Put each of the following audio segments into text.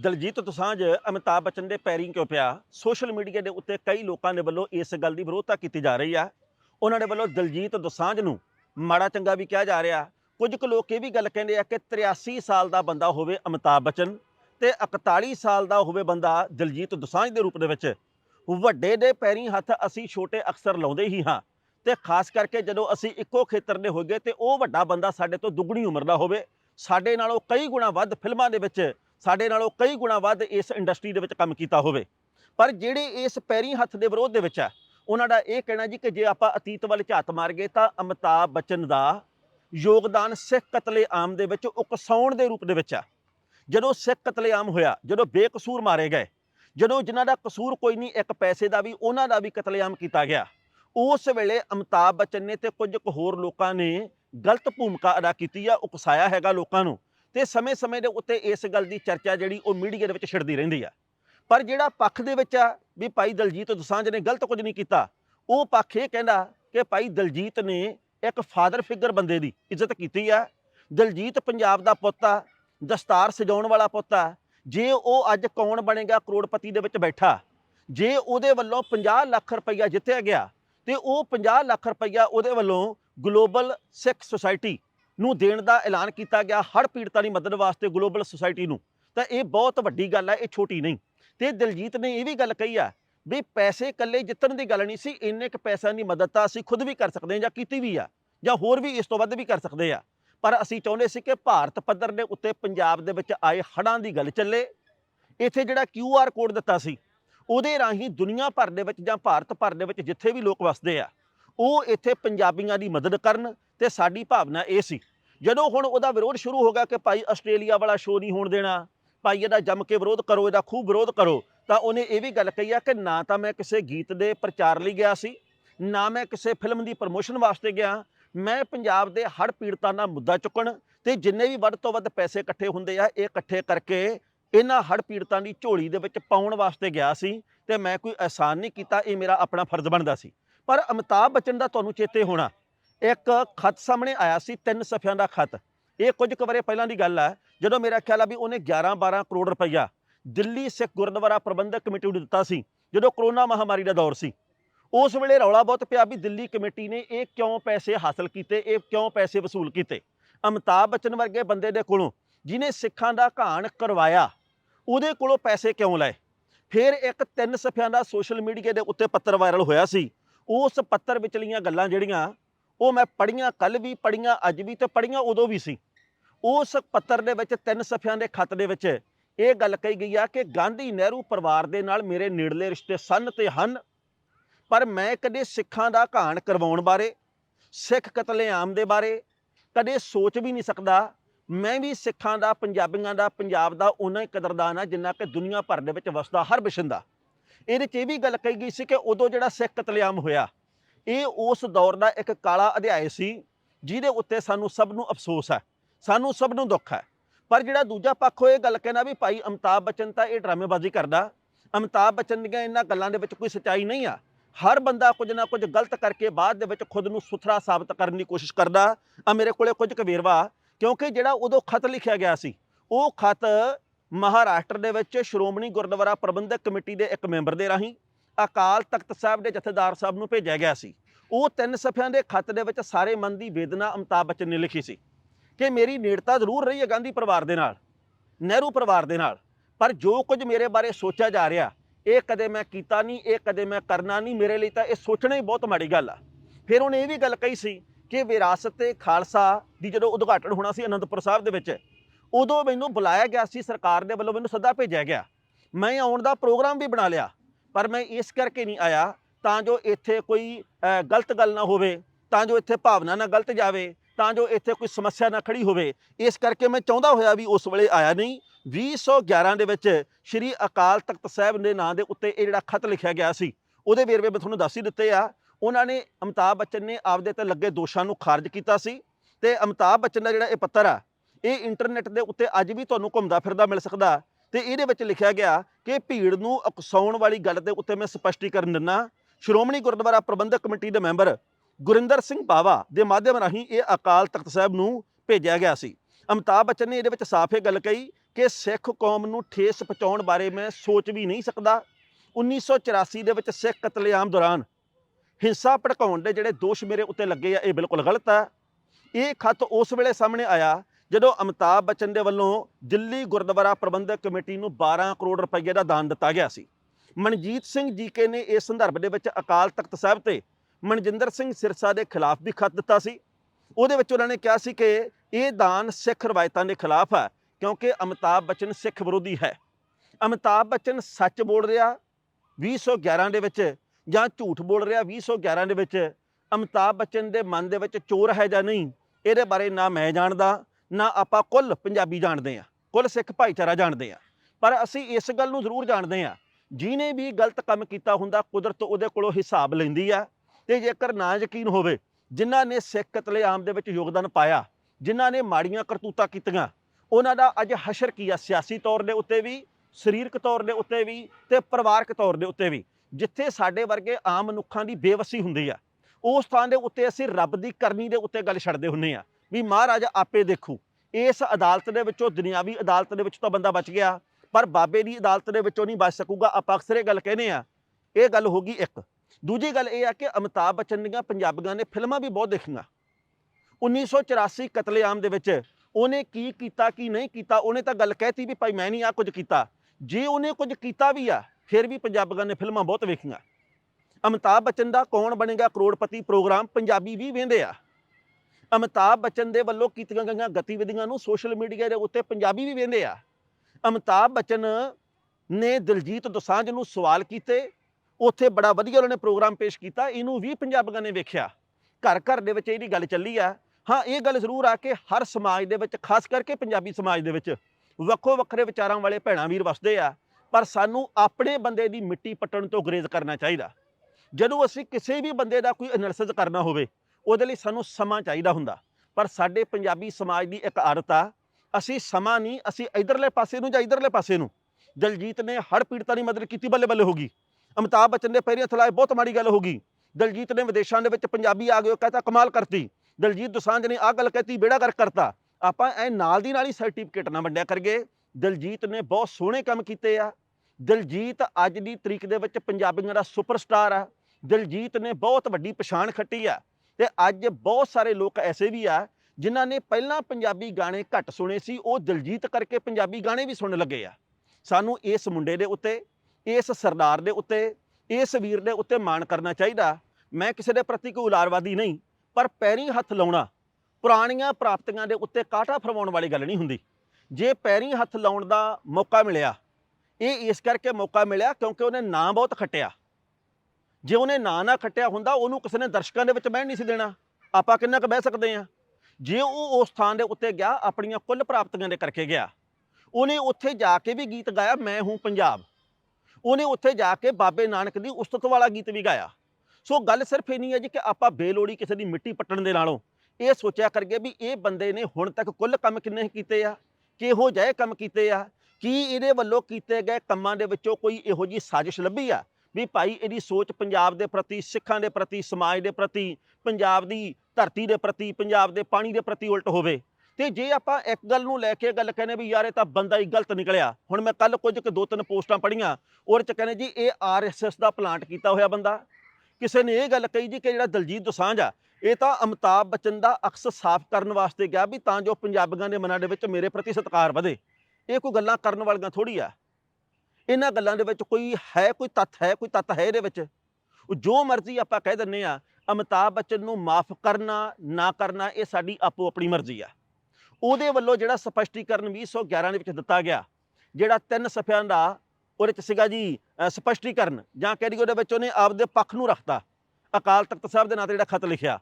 ਦਲਜੀਤ ਦੋਸਾਂਝ, ਅਮਿਤਾਭ ਬੱਚਨ ਦੇ ਪੈਰੀਂ ਕਿਉਂ ਪਿਆ? ਸੋਸ਼ਲ ਮੀਡੀਆ ਦੇ ਉੱਤੇ ਕਈ ਲੋਕਾਂ ਦੇ ਵੱਲੋਂ ਇਸ ਗੱਲ ਦੀ ਵਿਰੋਧਤਾ ਕੀਤੀ ਜਾ ਰਹੀ ਆ। ਉਹਨਾਂ ਦੇ ਵੱਲੋਂ ਦਲਜੀਤ ਦੋਸਾਂਝ ਨੂੰ ਮਾੜਾ ਚੰਗਾ ਵੀ ਕਿਹਾ ਜਾ ਰਿਹਾ। ਕੁਝ ਕੁ ਲੋਕ ਇਹ ਵੀ ਗੱਲ ਕਹਿੰਦੇ ਆ ਕਿ 83 ਸਾਲ ਦਾ ਬੰਦਾ ਹੋਵੇ ਅਮਿਤਾਭ ਬੱਚਨ ਤੇ 41 ਸਾਲ ਦਾ ਹੋਵੇ ਬੰਦਾ ਦਲਜੀਤ ਦੋਸਾਂਝ ਦੇ ਰੂਪ ਦੇ ਵਿੱਚ। ਵੱਡੇ ਦੇ ਪੈਰੀਂ ਹੱਥ ਅਸੀਂ ਛੋਟੇ ਅਕਸਰ ਲਾਉਂਦੇ ਹੀ ਹਾਂ ਤੇ ਖਾਸ ਕਰਕੇ ਜਦੋਂ ਅਸੀਂ ਇੱਕੋ ਖੇਤਰ ਦੇ ਹੋਈਏ ਤੇ ਉਹ ਵੱਡਾ ਬੰਦਾ ਸਾਡੇ ਤੋਂ ਦੁੱਗਣੀ ਉਮਰ ਦਾ ਹੋਵੇ। ਸਾਡੇ ਨਾਲੋਂ ਕਈ ਗੁਣਾ ਵੱਧ ਫਿਲਮਾਂ ਦੇ ਵਿੱਚ ਸਾਡੇ ਨਾਲੋਂ ਕਈ ਗੁਣਾ ਵੱਧ ਇਸ ਇੰਡਸਟਰੀ ਦੇ ਵਿੱਚ ਕੰਮ ਕੀਤਾ ਹੋਵੇ। ਪਰ ਜਿਹੜੇ ਇਸ ਪੈਰੀ ਹੱਥ ਦੇ ਵਿਰੋਧ ਦੇ ਵਿੱਚ ਆ, ਉਹਨਾਂ ਦਾ ਇਹ ਕਹਿਣਾ ਜੀ ਕਿ ਜੇ ਆਪਾਂ ਅਤੀਤ ਵੱਲ ਝਾਤ ਮਾਰ ਗਏ ਤਾਂ ਅਮਿਤਾਭ ਬੱਚਨ ਦਾ ਯੋਗਦਾਨ ਸਿੱਖ ਕਤਲੇਆਮ ਦੇ ਵਿੱਚ ਉਕਸਾਉਣ ਦੇ ਰੂਪ ਦੇ ਵਿੱਚ ਆ। ਜਦੋਂ ਸਿੱਖ ਕਤਲੇਆਮ ਹੋਇਆ, ਜਦੋਂ ਬੇਕਸੂਰ ਮਾਰੇ ਗਏ, ਜਦੋਂ ਜਿਨ੍ਹਾਂ ਦਾ ਕਸੂਰ ਕੋਈ ਨਹੀਂ, ਇੱਕ ਪੈਸੇ ਦਾ ਵੀ, ਉਹਨਾਂ ਦਾ ਵੀ ਕਤਲੇਆਮ ਕੀਤਾ ਗਿਆ, ਉਸ ਵੇਲੇ ਅਮਿਤਾਭ ਬੱਚਨ ਨੇ ਤੇ ਕੁਝ ਕੁ ਹੋਰ ਲੋਕਾਂ ਨੇ ਗਲਤ ਭੂਮਿਕਾ ਅਦਾ ਕੀਤੀ ਆ, ਉਕਸਾਇਆ ਹੈਗਾ ਲੋਕਾਂ ਨੂੰ। ਤੇ ਸਮੇਂ-ਸਮੇਂ ਦੇ ਉੱਤੇ ਇਸ ਗੱਲ ਦੀ ਚਰਚਾ ਜਿਹੜੀ ਉਹ ਮੀਡੀਆ ਦੇ ਵਿੱਚ ਛਿੜਦੀ ਰਹਿੰਦੀ ਆ। ਪਰ ਜਿਹੜਾ ਪੱਖ ਦੇ ਵਿੱਚ ਆ ਵੀ ਭਾਈ ਦਲਜੀਤ ਦੋਸਾਂਝ ਨੇ ਗਲਤ ਕੁਝ ਨਹੀਂ ਕੀਤਾ, ਉਹ ਪੱਖ ਇਹ ਕਹਿੰਦਾ ਕਿ ਭਾਈ ਦਲਜੀਤ ਨੇ ਇੱਕ ਫਾਦਰ ਫਿਗਰ ਬੰਦੇ ਦੀ ਇੱਜ਼ਤ ਕੀਤੀ ਆ। ਦਲਜੀਤ ਪੰਜਾਬ ਦਾ ਪੁੱਤ ਆ, ਦਸਤਾਰ ਸਜਾਉਣ ਵਾਲਾ ਪੁੱਤ ਆ। ਜੇ ਉਹ ਅੱਜ ਕੌਣ ਬਣੇਗਾ ਕਰੋੜਪਤੀ ਦੇ ਵਿੱਚ ਬੈਠਾ, ਜੇ ਉਹਦੇ ਵੱਲੋਂ 50 ਲੱਖ ਰੁਪਈਆ ਜਿੱਤਿਆ ਗਿਆ, ਤੇ ਉਹ 50 ਲੱਖ ਰੁਪਈਆ ਉਹਦੇ ਵੱਲੋਂ ਗਲੋਬਲ ਸਿੱਖ ਸੁਸਾਇਟੀ ਨੂੰ ਦੇਣ ਦਾ ਐਲਾਨ ਕੀਤਾ ਗਿਆ ਹੜ ਪੀੜਤਾਂ ਦੀ ਮਦਦ ਵਾਸਤੇ ਗਲੋਬਲ ਸੁਸਾਇਟੀ ਨੂੰ। ਤਾਂ ਇਹ ਬਹੁਤ ਵੱਡੀ ਗੱਲ ਹੈ, ਇਹ ਛੋਟੀ ਨਹੀਂ। ਤੇ ਦਿਲਜੀਤ ਨੇ ਇਹ ਵੀ ਗੱਲ ਕਹੀ ਆ ਵੀ ਪੈਸੇ ਇਕੱਲੇ ਜਿੱਤਣ ਦੀ ਗੱਲ ਨਹੀਂ ਸੀ, ਇੰਨੇ ਕੁ ਪੈਸਿਆਂ ਦੀ ਮਦਦ ਤਾਂ ਅਸੀਂ ਖੁਦ ਵੀ ਕਰ ਸਕਦੇ ਹਾਂ ਜਾਂ ਕੀਤੀ ਵੀ ਆ, ਜਾਂ ਹੋਰ ਵੀ ਇਸ ਤੋਂ ਵੱਧ ਵੀ ਕਰ ਸਕਦੇ ਆ। ਪਰ ਅਸੀਂ ਚਾਹੁੰਦੇ ਸੀ ਕਿ ਭਾਰਤ ਪੱਧਰ ਦੇ ਉੱਤੇ ਪੰਜਾਬ ਦੇ ਵਿੱਚ ਆਏ ਹੜ੍ਹਾਂ ਦੀ ਗੱਲ ਚੱਲੇ। ਇੱਥੇ ਜਿਹੜਾ ਕਿਊ ਆਰ ਕੋਡ ਦਿੱਤਾ ਸੀ, ਉਹਦੇ ਰਾਹੀਂ ਦੁਨੀਆ ਭਰ ਦੇ ਵਿੱਚ ਜਾਂ ਭਾਰਤ ਭਰ ਦੇ ਵਿੱਚ ਜਿੱਥੇ ਵੀ ਲੋਕ ਵਸਦੇ ਆ, ਉਹ ਇੱਥੇ ਪੰਜਾਬੀਆਂ ਦੀ ਮਦਦ ਕਰਨ ਤੇ ਸਾਡੀ ਭਾਵਨਾ ਇਹ ਸੀ। ਜਦੋਂ ਹੁਣ ਉਹਦਾ ਵਿਰੋਧ ਸ਼ੁਰੂ ਹੋ ਗਿਆ ਕਿ ਭਾਈ ਆਸਟ੍ਰੇਲੀਆ ਵਾਲਾ ਸ਼ੋਅ ਨਹੀਂ ਹੋਣ ਦੇਣਾ, ਭਾਈ ਇਹਦਾ ਜੰਮ ਕੇ ਵਿਰੋਧ ਕਰੋ, ਇਹਦਾ ਖੂਬ ਵਿਰੋਧ ਕਰੋ, ਤਾਂ ਉਹਨੇ ਇਹ ਵੀ ਗੱਲ ਕਹੀ ਆ ਕਿ ਨਾ ਤਾਂ ਮੈਂ ਕਿਸੇ ਗੀਤ ਦੇ ਪ੍ਰਚਾਰ ਲਈ ਗਿਆ ਸੀ, ਨਾ ਮੈਂ ਕਿਸੇ ਫਿਲਮ ਦੀ ਪ੍ਰਮੋਸ਼ਨ ਵਾਸਤੇ ਗਿਆ, ਮੈਂ ਪੰਜਾਬ ਦੇ ਹੜ੍ਹ ਪੀੜਤਾਂ ਦਾ ਮੁੱਦਾ ਚੁੱਕਣ ਤੇ ਜਿੰਨੇ ਵੀ ਵੱਧ ਤੋਂ ਵੱਧ ਪੈਸੇ ਇਕੱਠੇ ਹੁੰਦੇ ਆ, ਇਹ ਇਕੱਠੇ ਕਰਕੇ ਇਹਨਾਂ ਹੜ੍ਹ ਪੀੜਤਾਂ ਦੀ ਝੋਲੀ ਦੇ ਵਿੱਚ ਪਾਉਣ ਵਾਸਤੇ ਗਿਆ ਸੀ ਤੇ ਮੈਂ ਕੋਈ ਅਹਿਸਾਨ ਨਹੀਂ ਕੀਤਾ, ਇਹ ਮੇਰਾ ਆਪਣਾ ਫਰਜ਼ ਬਣਦਾ ਸੀ। ਪਰ ਅਮਿਤਾਭ ਬੱਚਨ ਦਾ ਤੁਹਾਨੂੰ ਚੇਤੇ ਹੋਣਾ ਇੱਕ ਖਤ ਸਾਹਮਣੇ ਆਇਆ ਸੀ, ਤਿੰਨ ਸਫ਼ਿਆਂ ਦਾ ਖਤ। ਇਹ ਕੁਝ ਕੁ ਵਰੇ ਪਹਿਲਾਂ ਦੀ ਗੱਲ ਹੈ ਜਦੋਂ ਮੇਰਾ ਖਿਆਲ ਆ ਵੀ ਉਹਨੇ 11 12 ਕਰੋੜ ਰੁਪਈਆ ਦਿੱਲੀ, ਸਿੱਖ ਗੁਰਦੁਆਰਾ ਪ੍ਰਬੰਧਕ ਕਮੇਟੀ ਨੂੰ ਦਿੱਤਾ ਸੀ, ਜਦੋਂ ਕਰੋਨਾ ਮਹਾਮਾਰੀ ਦਾ ਦੌਰ ਸੀ। ਉਸ ਵੇਲੇ ਰੌਲਾ ਬਹੁਤ ਪਿਆ ਵੀ ਦਿੱਲੀ ਕਮੇਟੀ ਨੇ ਇਹ ਕਿਉਂ ਪੈਸੇ ਹਾਸਲ ਕੀਤੇ, ਇਹ ਕਿਉਂ ਪੈਸੇ ਵਸੂਲ ਕੀਤੇ? ਅਮਿਤਾਭ ਬੱਚਨ ਵਰਗੇ ਬੰਦੇ ਦੇ ਕੋਲੋਂ ਜਿਨੇ ਸਿੱਖਾਂ ਦਾ ਘਾਣ ਕਰਵਾਇਆ, ਉਹਦੇ ਕੋਲੋਂ ਪੈਸੇ ਕਿਉਂ ਲਏ? ਫਿਰ ਇੱਕ ਤਿੰਨ ਸਫ਼ਿਆਂ ਦਾ ਸੋਸ਼ਲ ਮੀਡੀਆ ਦੇ ਉੱਤੇ ਪੱਤਰ ਵਾਇਰਲ ਹੋਇਆ ਸੀ। ਉਸ ਪੱਤਰ ਵਿਚਲੀਆਂ ਗੱਲਾਂ ਜਿਹੜੀਆਂ ਉਹ ਮੈਂ ਪੜੀਆਂ ਕੱਲ ਵੀ ਪੜੀਆਂ ਅੱਜ ਵੀ ਤੇ ਪੜੀਆਂ ਉਦੋਂ ਵੀ ਸੀ। ਉਸ ਪੱਤਰ ਦੇ ਵਿੱਚ, ਤਿੰਨ ਸਫ਼ਿਆਂ ਦੇ ਖੱਤ ਦੇ ਵਿੱਚ ਇਹ ਗੱਲ ਕਹੀ ਗਈ ਆ ਕਿ ਗਾਂਧੀ ਨਹਿਰੂ ਪਰਿਵਾਰ ਦੇ ਨਾਲ ਮੇਰੇ ਨੇੜਲੇ ਰਿਸ਼ਤੇ ਸਨ ਤੇ ਹਨ, ਪਰ ਮੈਂ ਕਦੇ ਸਿੱਖਾਂ ਦਾ ਘਾਣ ਕਰਵਾਉਣ ਬਾਰੇ, ਸਿੱਖ ਕਤਲੇਆਮ ਦੇ ਬਾਰੇ ਕਦੇ ਸੋਚ ਵੀ ਨਹੀਂ ਸਕਦਾ। ਮੈਂ ਵੀ ਸਿੱਖਾਂ ਦਾ, ਪੰਜਾਬੀਆਂ ਦਾ, ਪੰਜਾਬ ਦਾ ਉਹਨਾਂ ਹੀ ਕਦਰਦਾਨ ਆ ਜਿੰਨਾ ਕਿ ਦੁਨੀਆ ਭਰ ਦੇ ਵਿੱਚ ਵਸਦਾ ਹਰ ਬਿਸ਼ੰਦਾ। ਇਹਦੇ 'ਚ ਇਹ ਵੀ ਗੱਲ ਕਹੀ ਗਈ ਸੀ ਕਿ ਉਦੋਂ ਜਿਹੜਾ ਸਿੱਖ ਕਤਲੇਆਮ ਹੋਇਆ ਇਹ ਉਸ ਦੌਰ ਦਾ ਇੱਕ ਕਾਲਾ ਅਧਿਆਇ ਸੀ, ਜਿਹਦੇ ਉੱਤੇ ਸਾਨੂੰ ਸਭ ਨੂੰ ਅਫਸੋਸ ਹੈ, ਸਾਨੂੰ ਸਭ ਨੂੰ ਦੁੱਖ ਹੈ। ਪਰ ਜਿਹੜਾ ਦੂਜਾ ਪੱਖ ਉਹ ਇਹ ਗੱਲ ਕਹਿੰਦਾ ਵੀ ਭਾਈ ਅਮਿਤਾਭ ਬੱਚਨ ਤਾਂ ਇਹ ਡਰਾਮੇਬਾਜ਼ੀ ਕਰਦਾ। ਅਮਿਤਾਭ ਬੱਚਨ ਦੀਆਂ ਇਹਨਾਂ ਗੱਲਾਂ ਦੇ ਵਿੱਚ ਕੋਈ ਸੱਚਾਈ ਨਹੀਂ ਆ। ਹਰ ਬੰਦਾ ਕੁਝ ਨਾ ਕੁਝ ਗਲਤ ਕਰਕੇ ਬਾਅਦ ਦੇ ਵਿੱਚ ਖੁਦ ਨੂੰ ਸੁਥਰਾ ਸਾਬਤ ਕਰਨ ਦੀ ਕੋਸ਼ਿਸ਼ ਕਰਦਾ। ਆ ਮੇਰੇ ਕੋਲੇ ਕੁਝ ਕੁ ਵੇਰਵਾ, ਕਿਉਂਕਿ ਜਿਹੜਾ ਉਦੋਂ ਖਤ ਲਿਖਿਆ ਗਿਆ ਸੀ, ਉਹ ਖਤ ਮਹਾਰਾਸ਼ਟਰ ਦੇ ਵਿੱਚ ਸ਼੍ਰੋਮਣੀ ਗੁਰਦੁਆਰਾ ਪ੍ਰਬੰਧਕ ਕਮੇਟੀ ਦੇ ਇੱਕ ਮੈਂਬਰ ਦੇ ਰਾਹੀਂ ਅਕਾਲ ਤਖਤ ਸਾਹਿਬ ਦੇ ਜਥੇਦਾਰ ਸਾਹਿਬ ਨੂੰ ਭੇਜਿਆ ਗਿਆ ਸੀ। ਉਹ ਤਿੰਨ ਸਫ਼ਿਆਂ ਦੇ ਖੱਤ ਦੇ ਵਿੱਚ ਸਾਰੇ ਮਨ ਦੀ ਵੇਦਨਾ ਅਮਿਤਾਭ ਬੱਚਨ ਨੇ ਲਿਖੀ ਸੀ ਕਿ ਮੇਰੀ ਨੇੜਤਾ ਜ਼ਰੂਰ ਰਹੀ ਹੈ ਗਾਂਧੀ ਪਰਿਵਾਰ ਦੇ ਨਾਲ, ਨਹਿਰੂ ਪਰਿਵਾਰ ਦੇ ਨਾਲ। ਪਰ ਜੋ ਕੁਝ ਮੇਰੇ ਬਾਰੇ ਸੋਚਿਆ ਜਾ ਰਿਹਾ, ਇਹ ਕਦੇ ਮੈਂ ਕੀਤਾ ਨਹੀਂ, ਇਹ ਕਦੇ ਮੈਂ ਕਰਨਾ ਨਹੀਂ, ਮੇਰੇ ਲਈ ਤਾਂ ਇਹ ਸੋਚਣਾ ਹੀ ਬਹੁਤ ਮਾੜੀ ਗੱਲ ਆ। ਫਿਰ ਉਹਨੇ ਇਹ ਵੀ ਗੱਲ ਕਹੀ ਸੀ ਕਿ ਵਿਰਾਸਤ ਏ ਖਾਲਸਾ ਦੀ ਜਦੋਂ ਉਦਘਾਟਨ ਹੋਣਾ ਸੀ ਅਨੰਦਪੁਰ ਸਾਹਿਬ ਦੇ ਵਿੱਚ, ਉਦੋਂ ਮੈਨੂੰ ਬੁਲਾਇਆ ਗਿਆ ਸੀ, ਸਰਕਾਰ ਦੇ ਵੱਲੋਂ ਮੈਨੂੰ ਸੱਦਾ ਭੇਜਿਆ ਗਿਆ। ਮੈਂ ਆਉਣ ਦਾ ਪ੍ਰੋਗਰਾਮ ਵੀ ਬਣਾ ਲਿਆ। ਪਰ ਮੈਂ ਇਸ ਕਰਕੇ ਨਹੀਂ ਆਇਆ ਤਾਂ ਜੋ ਇੱਥੇ ਕੋਈ ਗਲਤ ਗੱਲ ਨਾ ਹੋਵੇ, ਤਾਂ ਜੋ ਇੱਥੇ ਭਾਵਨਾ ਨਾ ਗਲਤ ਜਾਵੇ, ਤਾਂ ਜੋ ਇੱਥੇ ਕੋਈ ਸਮੱਸਿਆ ਨਾ ਖੜੀ ਹੋਵੇ। ਇਸ ਕਰਕੇ ਮੈਂ ਚਾਹੁੰਦਾ ਹੋਇਆ ਵੀ ਉਸ ਵੇਲੇ ਆਇਆ ਨਹੀਂ। 2011 ਦੇ ਵਿੱਚ ਸ਼੍ਰੀ ਅਕਾਲ ਤਖਤ ਸਾਹਿਬ ਦੇ ਨਾਂ ਦੇ ਉੱਤੇ ਇਹ ਜਿਹੜਾ ਖਤ ਲਿਖਿਆ ਗਿਆ ਸੀ, ਉਹਦੇ ਵੇਰਵੇ ਮੈਂ ਤੁਹਾਨੂੰ ਦੱਸ ਹੀ ਦਿੱਤੇ ਆ। ਉਹਨਾਂ ਨੇ ਅਮਿਤਾਭ ਬੱਚਨ ਨੇ ਆਪਦੇ ਤੇ ਲੱਗੇ ਦੋਸ਼ਾਂ ਨੂੰ ਖਾਰਜ ਕੀਤਾ ਸੀ ਤੇ ਅਮਿਤਾਭ ਬੱਚਨ ਦਾ ਜਿਹੜਾ ਇਹ ਪੱਤਰ ਆ, ਇਹ ਇੰਟਰਨੈਟ ਦੇ ਉੱਤੇ ਅੱਜ ਵੀ ਤੁਹਾਨੂੰ ਘੁੰਮਦਾ ਫਿਰਦਾ ਮਿਲ ਸਕਦਾ। ਤੇ ਇਹਦੇ ਵਿੱਚ ਲਿਖਿਆ ਗਿਆ ਕਿ ਭੀੜ ਨੂੰ ਉਕਸਾਉਣ ਵਾਲੀ ਗੱਲ ਦੇ ਉੱਤੇ ਮੈਂ ਸਪਸ਼ਟੀਕਰਨ ਦਿੰਨਾ। ਸ਼੍ਰੋਮਣੀ ਗੁਰਦੁਆਰਾ ਪ੍ਰਬੰਧਕ ਕਮੇਟੀ ਦੇ ਮੈਂਬਰ ਗੁਰਿੰਦਰ ਸਿੰਘ ਬਾਵਾ ਦੇ ਮਾਧਿਅਮ ਰਾਹੀਂ ਇਹ ਅਕਾਲ ਤਖਤ ਸਾਹਿਬ ਨੂੰ ਭੇਜਿਆ ਗਿਆ ਸੀ। ਅਮਿਤਾਭ ਬੱਚਨ ਨੇ ਇਹਦੇ ਵਿੱਚ ਸਾਫ਼ ਇਹ ਗੱਲ ਕਹੀ ਕਿ ਸਿੱਖ ਕੌਮ ਨੂੰ ਠੇਸ ਪਹੁੰਚਾਉਣ ਬਾਰੇ ਮੈਂ ਸੋਚ ਵੀ ਨਹੀਂ ਸਕਦਾ। 1984 ਦੇ ਵਿੱਚ ਸਿੱਖ ਕਤਲੇਆਮ ਦੌਰਾਨ ਹਿੰਸਾ ਭੜਕਾਉਣ ਦੇ ਜਿਹੜੇ ਦੋਸ਼ ਮੇਰੇ ਉੱਤੇ ਲੱਗੇ ਆ, ਇਹ ਬਿਲਕੁਲ ਗਲਤ ਹੈ ਇਹ ਖਤ ਉਸ ਵੇਲੇ ਸਾਹਮਣੇ ਆਇਆ ਜਦੋਂ ਅਮਿਤਾਭ ਬੱਚਨ ਦੇ ਵੱਲੋਂ ਦਿੱਲੀ ਗੁਰਦੁਆਰਾ ਪ੍ਰਬੰਧਕ ਕਮੇਟੀ ਨੂੰ 12 ਕਰੋੜ ਰੁਪਏ ਦਾ ਦਾਨ ਦਿੱਤਾ ਗਿਆ ਸੀ, ਮਨਜੀਤ ਸਿੰਘ ਜੀਕੇ ਨੇ ਇਸ ਸੰਦਰਭ ਦੇ ਵਿੱਚ ਅਕਾਲ ਤਖਤ ਸਾਹਿਬ ਤੇ ਮਨਜਿੰਦਰ ਸਿੰਘ ਸਿਰਸਾ ਦੇ ਖਿਲਾਫ ਵੀ ਖੱਤ ਦਿੱਤਾ ਸੀ। ਉਹਦੇ ਵਿੱਚ ਉਹਨਾਂ ਨੇ ਕਿਹਾ ਸੀ ਕਿ ਇਹ ਦਾਨ ਸਿੱਖ ਰਵਾਇਤਾਂ ਦੇ ਖਿਲਾਫ ਹੈ, ਕਿਉਂਕਿ ਅਮਿਤਾਭ ਬੱਚਨ ਸਿੱਖ ਵਿਰੋਧੀ ਹੈ। ਅਮਿਤਾਭ ਬੱਚਨ ਸੱਚ ਬੋਲ ਰਿਹਾ 2011 ਦੇ ਵਿੱਚ ਜਾਂ ਝੂਠ ਬੋਲ ਰਿਹਾ 2011 ਦੇ ਵਿੱਚ, ਅਮਿਤਾਭ ਬੱਚਨ ਦੇ ਮਨ ਦੇ ਵਿੱਚ ਚੋਰ ਹੈ ਜਾਂ ਨਹੀਂ, ਇਹਦੇ ਬਾਰੇ ਨਾ ਮੈਂ ਜਾਣਦਾ। ਨਾ ਆਪਾਂ ਕੁੱਲ ਪੰਜਾਬੀ ਜਾਣਦੇ ਆ ਕੁੱਲ ਸਿੱਖ ਭਾਈਚਾਰਾ ਜਾਣਦੇ ਆ ਪਰ ਅਸੀਂ ਇਸ ਗੱਲ ਨੂੰ ਜ਼ਰੂਰ ਜਾਣਦੇ ਆ ਜਿਹਨੇ ਵੀ ਗਲਤ ਕੰਮ ਕੀਤਾ ਹੁੰਦਾ, ਕੁਦਰਤ ਉਹਦੇ ਕੋਲੋਂ ਹਿਸਾਬ ਲੈਂਦੀ ਆ। ਤੇ ਜੇਕਰ ਨਾ ਯਕੀਨ ਹੋਵੇ, ਜਿਨ੍ਹਾਂ ਨੇ ਸਿੱਖ ਕਤਲੇਆਮ ਦੇ ਵਿੱਚ ਯੋਗਦਾਨ ਪਾਇਆ, ਜਿਨ੍ਹਾਂ ਨੇ ਮਾੜੀਆਂ ਕਰਤੂਤਾਂ ਕੀਤੀਆਂ, ਉਹਨਾਂ ਦਾ ਅੱਜ ਹਸ਼ਰ ਕੀ ਆ? ਸਿਆਸੀ ਤੌਰ ਦੇ ਉੱਤੇ ਵੀ, ਸਰੀਰਕ ਤੌਰ ਦੇ ਉੱਤੇ ਵੀ ਤੇ ਪਰਿਵਾਰਕ ਤੌਰ ਦੇ ਉੱਤੇ ਵੀ। ਜਿੱਥੇ ਸਾਡੇ ਵਰਗੇ ਆਮ ਮਨੁੱਖਾਂ ਦੀ ਬੇਵਸੀ ਹੁੰਦੀ ਆ, ਉਸ ਥਾਂ ਦੇ ਉੱਤੇ ਅਸੀਂ ਰੱਬ ਦੀ ਕਰਨੀ ਦੇ ਉੱਤੇ ਗੱਲ ਛੱਡਦੇ ਹੁੰਨੇ ਆ। ਵੀ ਮਹਾਰਾਜ ਆਪੇ ਦੇਖੂ। ਇਸ ਅਦਾਲਤ ਦੇ ਵਿੱਚੋਂ, ਦੁਨਿਆਵੀ ਅਦਾਲਤ ਦੇ ਵਿੱਚ ਤਾਂ ਬੰਦਾ ਬਚ ਗਿਆ। ਪਰ ਬਾਬੇ ਦੀ ਅਦਾਲਤ ਦੇ ਵਿੱਚੋਂ ਨਹੀਂ ਬਚ ਸਕੂਗਾ, ਆਪਾਂ ਅਕਸਰ ਇਹ ਗੱਲ ਕਹਿੰਦੇ ਆ ਇਹ ਗੱਲ ਹੋ ਗਈ ਇੱਕ। ਦੂਜੀ ਗੱਲ ਇਹ ਆ ਕਿ ਅਮਿਤਾਭ ਬੱਚਨ ਦੀਆਂ ਪੰਜਾਬੀਆਂ ਨੇ ਫਿਲਮਾਂ ਵੀ ਬਹੁਤ ਦੇਖੀਆਂ। 1984 ਕਤਲੇਆਮ ਦੇ ਵਿੱਚ ਉਹਨੇ ਕੀ ਕੀਤਾ, ਕੀ ਨਹੀਂ ਕੀਤਾ, ਉਹਨੇ ਤਾਂ ਗੱਲ ਕਹਿਤੀ ਵੀ ਭਾਈ ਮੈਂ ਨਹੀਂ ਆ ਕੁਝ ਕੀਤਾ। ਜੇ ਉਹਨੇ ਕੁਝ ਕੀਤਾ ਵੀ ਆ, ਫਿਰ ਵੀ ਪੰਜਾਬੀਆਂ ਨੇ ਫਿਲਮਾਂ ਬਹੁਤ ਵੇਖੀਆਂ। ਅਮਿਤਾਭ ਬੱਚਨ ਦਾ ਕੌਣ ਬਣੇਗਾ ਕਰੋੜਪਤੀ ਪ੍ਰੋਗਰਾਮ ਪੰਜਾਬੀ ਵੀ ਵੇਂਦੇ ਆ। ਅਮਿਤਾਭ ਬੱਚਨ ਦੇ ਵੱਲੋਂ ਕੀਤੀਆਂ ਗਈਆਂ ਗਤੀਵਿਧੀਆਂ ਨੂੰ ਸੋਸ਼ਲ ਮੀਡੀਆ ਦੇ ਉੱਤੇ ਪੰਜਾਬੀ ਵੀ ਵੇਂਦੇ ਆ। ਅਮਿਤਾਭ ਬੱਚਨ ਨੇ ਦਿਲਜੀਤ ਦੋਸਾਂਝ ਨੂੰ ਸਵਾਲ ਕੀਤੇ। ਉੱਥੇ ਬੜਾ ਵਧੀਆ ਉਹਨਾਂ ਨੇ ਪ੍ਰੋਗਰਾਮ ਪੇਸ਼ ਕੀਤਾ। ਇਹਨੂੰ ਵੀ ਪੰਜਾਬੀਆਂ ਨੇ ਵੇਖਿਆ। ਘਰ ਘਰ ਦੇ ਵਿੱਚ ਇਹਦੀ ਗੱਲ ਚੱਲੀ ਆ। ਹਾਂ, ਇਹ ਗੱਲ ਜ਼ਰੂਰ ਆ ਕਿ ਹਰ ਸਮਾਜ ਦੇ ਵਿੱਚ, ਖਾਸ ਕਰਕੇ ਪੰਜਾਬੀ ਸਮਾਜ ਦੇ ਵਿੱਚ ਵੱਖੋ ਵੱਖਰੇ ਵਿਚਾਰਾਂ ਵਾਲੇ ਭੈਣਾਂ ਵੀਰ ਵਸਦੇ ਆ। ਪਰ ਸਾਨੂੰ ਆਪਣੇ ਬੰਦੇ ਦੀ ਮਿੱਟੀ ਪੱਟਣ ਤੋਂ ਗੁਰੇਜ਼ ਕਰਨਾ ਚਾਹੀਦਾ। ਜਦੋਂ ਅਸੀਂ ਕਿਸੇ ਵੀ ਬੰਦੇ ਦਾ ਕੋਈ ਐਨਾਲਿਸਿਸ ਕਰਨਾ ਹੋਵੇ ਉਹਦੇ ਲਈ ਸਾਨੂੰ ਸਮਾਂ ਚਾਹੀਦਾ ਹੁੰਦਾ। ਪਰ ਸਾਡੇ ਪੰਜਾਬੀ ਸਮਾਜ ਦੀ ਇੱਕ ਆਦਤ ਆ, ਅਸੀਂ ਸਮਾਂ ਨਹੀਂ, ਅਸੀਂ ਇਧਰਲੇ ਪਾਸੇ ਨੂੰ ਜਾਂ ਇਧਰਲੇ ਪਾਸੇ ਨੂੰ। ਦਲਜੀਤ ਨੇ ਹੜ ਪੀੜਤਾਂ ਦੀ ਮਦਦ ਕੀਤੀ ਬੱਲੇ ਬੱਲੇ ਹੋ ਗਈ। ਅਮਿਤਾਭ ਬੱਚਨ ਦੇ ਪੈਰੀਂ ਹੱਥ ਬਹੁਤ ਮਾੜੀ ਗੱਲ ਹੋ ਗਈ। ਦਲਜੀਤ ਨੇ ਵਿਦੇਸ਼ਾਂ ਦੇ ਵਿੱਚ ਪੰਜਾਬੀ ਆ ਗਏ, ਉਹ ਕਹਤਾ ਕਮਾਲ ਕਰਤੀ। ਦਲਜੀਤ ਦੋਸਾਂਝ ਨੇ ਆਹ ਗੱਲ ਕਹਿਤੀ ਬੇੜਾ ਕਰ ਕਰਤਾ। ਆਪਾਂ ਐ ਨਾਲ ਦੀ ਨਾਲ ਹੀ ਸਰਟੀਫਿਕੇਟ ਨਾ ਵੰਡਿਆ ਕਰਗੇ ਦਲਜੀਤ ਨੇ ਬਹੁਤ ਸੋਹਣੇ ਕੰਮ ਕੀਤੇ ਆ। ਦਲਜੀਤ ਅੱਜ ਦੀ ਤਰੀਕ ਦੇ ਵਿੱਚ ਪੰਜਾਬੀਆਂ ਦਾ ਸੁਪਰਸਟਾਰ ਆ। ਦਲਜੀਤ ਨੇ ਬਹੁਤ ਵੱਡੀ ਪਛਾਣ ਖੱਟੀ ਆ। ਤੇ ਅੱਜ ਬਹੁਤ ਸਾਰੇ ਲੋਕ ਐਸੇ ਵੀ ਆ, ਜਿਨ੍ਹਾਂ ਨੇ ਪਹਿਲਾਂ ਪੰਜਾਬੀ ਗਾਣੇ ਘੱਟ ਸੁਣੇ ਸੀ, ਉਹ ਦਿਲਜੀਤ ਕਰਕੇ ਪੰਜਾਬੀ ਗਾਣੇ ਵੀ ਸੁਣਨ ਲੱਗੇ ਆ। ਸਾਨੂੰ ਇਸ ਮੁੰਡੇ ਦੇ ਉੱਤੇ, ਇਸ ਸਰਦਾਰ ਦੇ ਉੱਤੇ, ਇਸ ਵੀਰ ਦੇ ਉੱਤੇ ਮਾਣ ਕਰਨਾ ਚਾਹੀਦਾ। ਮੈਂ ਕਿਸੇ ਦੇ ਪ੍ਰਤੀ ਕੋਈ ਉਲਾਰਵਾਦੀ ਨਹੀਂ, ਪਰ ਪੈਰੀ ਹੱਥ ਲਾਉਣਾ, ਪੁਰਾਣੀਆਂ ਪ੍ਰਾਪਤੀਆਂ ਦੇ ਉੱਤੇ ਕਾਟਾ ਫਰਮਾਉਣ ਵਾਲੀ ਗੱਲ ਨਹੀਂ ਹੁੰਦੀ। ਜੇ ਪੈਰੀ ਹੱਥ ਲਾਉਣ ਦਾ ਮੌਕਾ ਮਿਲਿਆ, ਇਹ ਇਸ ਕਰਕੇ ਮੌਕਾ ਮਿਲਿਆ ਕਿਉਂਕਿ ਉਹਨੇ ਨਾਂ ਬਹੁਤ ਖੱਟਿਆ। ਜੇ ਉਹਨੇ ਨਾਂ ਨਾ ਖੱਟਿਆ ਹੁੰਦਾ, ਉਹਨੂੰ ਕਿਸੇ ਨੇ ਦਰਸ਼ਕਾਂ ਦੇ ਵਿੱਚ ਬਹਿਣ ਨਹੀਂ ਸੀ ਦੇਣਾ। ਆਪਾਂ ਕਿੰਨਾ ਕੁ ਬਹਿ ਸਕਦੇ ਆ ਜੇ ਉਹ ਉਸ ਥਾਂ ਦੇ ਉੱਤੇ ਗਿਆ, ਆਪਣੀਆਂ ਕੁੱਲ ਪ੍ਰਾਪਤੀਆਂ ਦੇ ਕਰਕੇ ਗਿਆ, ਉਹਨੇ ਉੱਥੇ ਜਾ ਕੇ ਵੀ ਗੀਤ ਗਾਇਆ, ਮੈਂ ਹੂੰ ਪੰਜਾਬ। ਉਹਨੇ ਉੱਥੇ ਜਾ ਕੇ ਬਾਬੇ ਨਾਨਕ ਦੀ ਉਸਤਤ ਵਾਲਾ ਗੀਤ ਵੀ ਗਾਇਆ। ਸੋ ਗੱਲ ਸਿਰਫ ਇਹ ਨਹੀਂ ਹੈ ਜੀ ਕਿ ਆਪਾਂ ਬੇਲੋੜੀ ਕਿਸੇ ਦੀ ਮਿੱਟੀ ਪੱਟਣ ਦੇ ਨਾਲੋਂ ਇਹ ਸੋਚਿਆ ਕਰਗੇ ਵੀ ਇਹ ਬੰਦੇ ਨੇ ਹੁਣ ਤੱਕ ਕੁੱਲ ਕੰਮ ਕਿੰਨੇ ਕੀਤੇ ਆ? ਕਿਹੋ ਜਿਹੇ ਕੰਮ ਕੀਤੇ ਆ? ਕੀ ਇਹਦੇ ਵੱਲੋਂ ਕੀਤੇ ਗਏ ਕੰਮਾਂ ਦੇ ਵਿੱਚੋਂ ਕੋਈ ਇਹੋ ਜੀ ਸਾਜ਼ਿਸ਼ ਲੱਭੀ ਆ? ਵੀ ਭਾਈ ਇਹਦੀ ਸੋਚ ਪੰਜਾਬ ਦੇ ਪ੍ਰਤੀ, ਸਿੱਖਾਂ ਦੇ ਪ੍ਰਤੀ, ਸਮਾਜ ਦੇ ਪ੍ਰਤੀ, ਪੰਜਾਬ ਦੀ ਧਰਤੀ ਦੇ ਪ੍ਰਤੀ, ਪੰਜਾਬ ਦੇ ਪਾਣੀ ਦੇ ਪ੍ਰਤੀ ਉਲਟ ਹੋਵੇ। ਤੇ ਜੇ ਆਪਾਂ ਇੱਕ ਗੱਲ ਨੂੰ ਲੈ ਕੇ ਗੱਲ ਕਹਿੰਦੇ ਵੀ ਯਾਰ ਇਹ ਤਾਂ ਬੰਦਾ ਹੀ ਗਲਤ ਨਿਕਲਿਆ। ਹੁਣ ਮੈਂ ਕੱਲ ਕੁਝ ਕੁ ਦੋ ਤਿੰਨ ਪੋਸਟਾਂ ਪੜ੍ਹੀਆਂ, ਉਹਦੇ ਚ ਕਹਿੰਦੇ ਜੀ ਇਹ ਆਰਐਸਐਸ ਦਾ ਪਲਾਂਟ ਕੀਤਾ ਹੋਇਆ ਬੰਦਾ। ਕਿਸੇ ਨੇ ਇਹ ਗੱਲ ਕਹੀ ਜੀ ਕਿ ਜਿਹੜਾ ਦਲਜੀਤ ਦੋਸਾਂਝ ਆ, ਇਹ ਤਾਂ ਅਮਿਤਾਭ ਬੱਚਨ ਦਾ ਅਕਸ ਸਾਫ਼ ਕਰਨ ਵਾਸਤੇ ਗਿਆ ਵੀ ਤਾਂ ਜੋ ਪੰਜਾਬੀਆਂ ਦੇ ਮਨਾਂ ਦੇ ਵਿੱਚ ਮੇਰੇ ਪ੍ਰਤੀ ਸਤਿਕਾਰ ਵਧੇ। ਇਹ ਕੋਈ ਗੱਲਾਂ ਕਰਨ ਵਾਲੀਆਂ ਥੋੜੀ ਆ। ਇਹਨਾਂ ਗੱਲਾਂ ਦੇ ਵਿੱਚ ਕੋਈ ਹੈ ਕੋਈ ਤੱਥ ਹੈ ਕੋਈ ਤੱਤ ਹੈ ਇਹਦੇ ਵਿੱਚ? ਜੋ ਮਰਜ਼ੀ ਆਪਾਂ ਕਹਿ ਦਿੰਨੇ ਆ ਅਮਿਤਾਭ ਬੱਚਨ ਨੂੰ ਮਾਫ ਕਰਨਾ ਨਾ ਕਰਨਾ ਇਹ ਸਾਡੀ ਆਪੋ ਆਪਣੀ ਮਰਜ਼ੀ ਆ। ਉਹਦੇ ਵੱਲੋਂ ਜਿਹੜਾ ਸਪਸ਼ਟੀਕਰਨ 2011 ਦੇ ਵਿੱਚ ਦਿੱਤਾ ਗਿਆ ਜਿਹੜਾ ਤਿੰਨ ਸਫ਼ਿਆਂ ਦਾ ਉਹਦੇ ਚ ਸੀਗਾ ਜੀ ਅ, ਸਪਸ਼ਟੀਕਰਨ ਜਾਂ ਕਹਿ ਲਈਏ ਉਹਦੇ ਵਿੱਚ ਉਹਨੇ ਆਪਦੇ ਪੱਖ ਨੂੰ ਰੱਖਤਾ ਅਕਾਲ ਤਖਤ ਸਾਹਿਬ ਦੇ ਨਾਂ ਤੇ ਜਿਹੜਾ ਖਤ ਲਿਖਿਆ।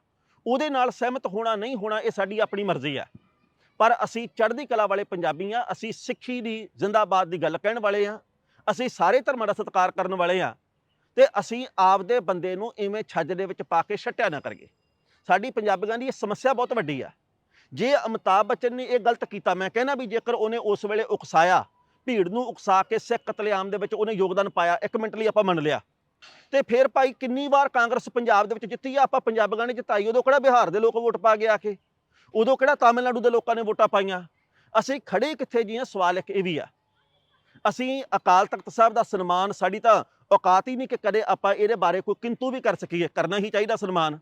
ਉਹਦੇ ਨਾਲ ਸਹਿਮਤ ਹੋਣਾ ਨਹੀਂ ਹੋਣਾ ਇਹ ਸਾਡੀ ਆਪਣੀ ਮਰਜ਼ੀ ਆ। ਪਰ ਅਸੀਂ ਚੜ੍ਹਦੀ ਕਲਾ ਵਾਲੇ ਪੰਜਾਬੀ ਆ ਅਸੀਂ ਸਿੱਖੀ ਦੀ ਜ਼ਿੰਦਾਬਾਦ ਦੀ ਗੱਲ ਕਹਿਣ ਵਾਲੇ ਆ। ਅਸੀਂ ਸਾਰੇ ਧਰਮਾਂ ਦਾ ਸਤਿਕਾਰ ਕਰਨ ਵਾਲੇ ਆ ਤੇ ਅਸੀਂ ਆਪਦੇ ਬੰਦੇ ਨੂੰ ਇਵੇਂ ਛੱਜ ਦੇ ਵਿੱਚ ਪਾ ਕੇ ਛੱਟਿਆ ਨਾ ਕਰੀਏ। ਸਾਡੀ ਪੰਜਾਬੀਆਂ ਦੀ ਇਹ ਸਮੱਸਿਆ ਬਹੁਤ ਵੱਡੀ ਆ। ਜੇ ਅਮਿਤਾਭ ਬੱਚਨ ਨੇ ਇਹ ਗਲਤ ਕੀਤਾ, ਮੈਂ ਕਹਿੰਦਾ ਵੀ ਜੇਕਰ ਉਹਨੇ ਉਸ ਵੇਲੇ ਉਕਸਾਇਆ, ਭੀੜ ਨੂੰ ਉਕਸਾ ਕੇ ਸਿੱਖ ਕਤਲੇਆਮ ਦੇ ਵਿੱਚ ਉਹਨੇ ਯੋਗਦਾਨ ਪਾਇਆ, ਇੱਕ ਮਿੰਟ ਲਈ ਆਪਾਂ ਮੰਨ ਲਿਆ। ਤੇ ਫਿਰ ਭਾਈ ਕਿੰਨੀ ਵਾਰ ਕਾਂਗਰਸ ਪੰਜਾਬ ਦੇ ਵਿੱਚ ਜਿੱਤੀ ਆ, ਆਪਾਂ ਪੰਜਾਬੀਆਂ ਨੇ ਜਿਤਾਈ, ਉਦੋਂ ਕਿਹੜਾ ਬਿਹਾਰ ਦੇ ਲੋਕ ਵੋਟ ਪਾ ਕੇ ਆ ਕੇ? ਉਦੋਂ ਕਿਹੜਾ ਤਾਮਿਲਨਾਡੂ ਦੇ ਲੋਕਾਂ ਨੇ ਵੋਟਾਂ ਪਾਈਆਂ? ਅਸੀਂ ਖੜੇ ਕਿੱਥੇ ਜੀ ਹਾਂ? ਸਵਾਲ ਇੱਕ ਇਹ ਵੀ ਆ। ਅਸੀਂ ਅਕਾਲ ਤਖਤ ਸਾਹਿਬ ਦਾ ਸਨਮਾਨ ਸਾਡੀ ਤਾਂ ਔਕਾਤ ਹੀ ਨਹੀਂ ਕਿ ਕਦੇ ਆਪਾਂ ਇਹਦੇ ਬਾਰੇ ਕੋਈ ਕਿੰਤੂ ਵੀ ਕਰ ਸਕੀਏ, ਕਰਨਾ ਹੀ ਚਾਹੀਦਾ ਸਨਮਾਨ।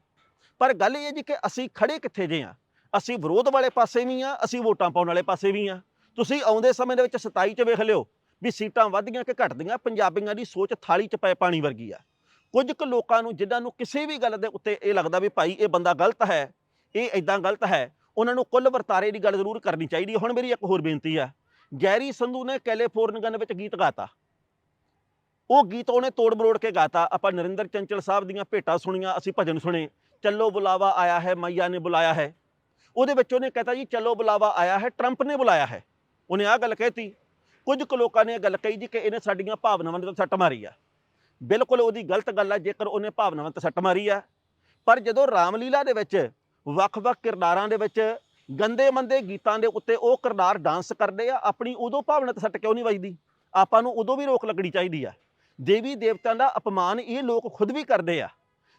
ਪਰ ਗੱਲ ਇਹ ਜੀ ਕਿ ਅਸੀਂ ਖੜੇ ਕਿੱਥੇ ਜੇ ਆ ਅਸੀਂ ਵਿਰੋਧ ਵਾਲੇ ਪਾਸੇ ਵੀ ਆ ਅਸੀਂ ਵੋਟਾਂ ਪਾਉਣ ਵਾਲੇ ਪਾਸੇ ਵੀ ਆ ਤੁਸੀਂ ਆਉਂਦੇ ਸਮੇਂ ਦੇ ਵਿੱਚ 27 ਚ ਵੇਖ ਲਿਓ ਵੀ ਸੀਟਾਂ ਵੱਧਦੀਆਂ ਕਿ ਘਟਦੀਆਂ, ਪੰਜਾਬੀਆਂ ਦੀ ਸੋਚ ਥਾਲੀ 'ਚ ਪਏ ਪਾਣੀ ਵਰਗੀ ਆ। ਕੁਝ ਕੁ ਲੋਕਾਂ ਨੂੰ, ਜਿਨ੍ਹਾਂ ਨੂੰ ਕਿਸੇ ਵੀ ਗੱਲ ਦੇ ਉੱਤੇ ਇਹ ਲੱਗਦਾ ਵੀ ਭਾਈ ਇਹ ਬੰਦਾ ਗਲਤ ਹੈ, ਇਹ ਇਦਾਂ ਗਲਤ ਹੈ, ਉਹਨਾਂ ਨੂੰ ਕੁੱਲ ਵਰਤਾਰੇ ਦੀ ਗੱਲ ਜ਼ਰੂਰ ਕਰਨੀ ਚਾਹੀਦੀ ਹੁਣ ਮੇਰੀ ਇੱਕ ਹੋਰ ਬੇਨਤੀ ਆ। ਗੈਰੀ ਸੰਧੂ ਨੇ ਕੈਲੀਫੋਰਨੀਆ ਦੇ ਵਿੱਚ ਗੀਤ ਗਾਤਾ। ਉਹ ਗੀਤ ਉਹਨੇ ਤੋੜ ਮਰੋੜ ਕੇ ਗਾਤਾ। ਆਪਾਂ ਨਰਿੰਦਰ ਚੰਚਲ ਸਾਹਿਬ ਦੀਆਂ ਭੇਟਾਂ ਸੁਣੀਆਂ, ਅਸੀਂ ਭਜਨ ਸੁਣੇ। ਚੱਲੋ ਬੁਲਾਵਾ ਆਇਆ ਹੈ, ਮਈਆ ਨੇ ਬੁਲਾਇਆ ਹੈ। ਉਹਦੇ ਵਿੱਚ ਉਹਨੇ ਕਹਤਾ ਜੀ, ਚੱਲੋ ਬੁਲਾਵਾ ਆਇਆ ਹੈ, ਟਰੰਪ ਨੇ ਬੁਲਾਇਆ ਹੈ। ਉਹਨੇ ਆਹ ਗੱਲ ਕਹਿਤੀ। ਕੁਝ ਕੁ ਲੋਕਾਂ ਨੇ ਇਹ ਗੱਲ ਕਹੀ ਜੀ ਕਿ ਇਹਨੇ ਸਾਡੀਆਂ ਭਾਵਨਾਵਾਂ ਤੇ ਸੱਟ ਮਾਰੀ ਆ। ਬਿਲਕੁਲ ਉਹਦੀ ਗਲਤ ਗੱਲ ਆ, ਜੇਕਰ ਉਹਨੇ ਭਾਵਨਾਵਾਂ ਤੇ ਸੱਟ ਮਾਰੀ ਆ। ਪਰ ਜਦੋਂ ਰਾਮਲੀਲਾ ਦੇ ਵਿੱਚ ਵੱਖ-ਵੱਖ ਕਿਰਦਾਰਾਂ ਦੇ ਵਿੱਚ ਗੰਦੇ ਮੰਦੇ ਗੀਤਾਂ ਦੇ ਉੱਤੇ ਉਹ ਕਰਦਾਰ ਡਾਂਸ ਕਰਦੇ ਆ, ਆਪਣੀ ਉਦੋਂ ਭਾਵਨਾ ਤੇ ਸੱਟ ਕਿਉਂ ਨਹੀਂ ਵੱਜਦੀ? ਆਪਾਂ ਨੂੰ ਉਦੋਂ ਵੀ ਰੋਕ ਲੱਗਣੀ ਚਾਹੀਦੀ ਆ। ਦੇਵੀ ਦੇਵਤਿਆਂ ਦਾ ਅਪਮਾਨ ਇਹ ਲੋਕ ਖੁਦ ਵੀ ਕਰਦੇ ਆ।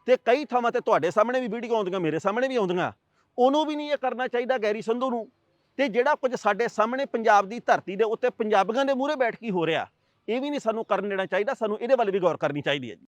ਤੇ ਕਈ ਥਾਵਾਂ ਤੇ ਤੁਹਾਡੇ ਸਾਹਮਣੇ ਵੀ ਵੀਡੀਓ ਆਉਂਦੀਆਂ, ਮੇਰੇ ਸਾਹਮਣੇ ਵੀ ਆਉਂਦੀਆਂ। ਉਹਨੂੰ ਵੀ ਨਹੀਂ ਇਹ ਕਰਨਾ ਚਾਹੀਦਾ ਗੈਰੀ ਸੰਧੂ ਨੂੰ। ਤੇ ਜਿਹੜਾ ਕੁਝ ਸਾਡੇ ਸਾਹਮਣੇ ਪੰਜਾਬ ਦੀ ਧਰਤੀ ਦੇ ਉੱਤੇ ਪੰਜਾਬੀਆਂ ਦੇ ਮੂਹਰੇ ਬੈਠ ਕੇ ਹੋ ਰਿਹਾ, ਇਹ ਵੀ ਨਹੀਂ ਸਾਨੂੰ ਕਰਨ ਦੇਣਾ ਚਾਹੀਦਾ, ਸਾਨੂੰ ਇਹਦੇ ਵੱਲ ਵੀ ਗੌਰ ਕਰਨੀ ਚਾਹੀਦੀ ਹੈ ਜੀ।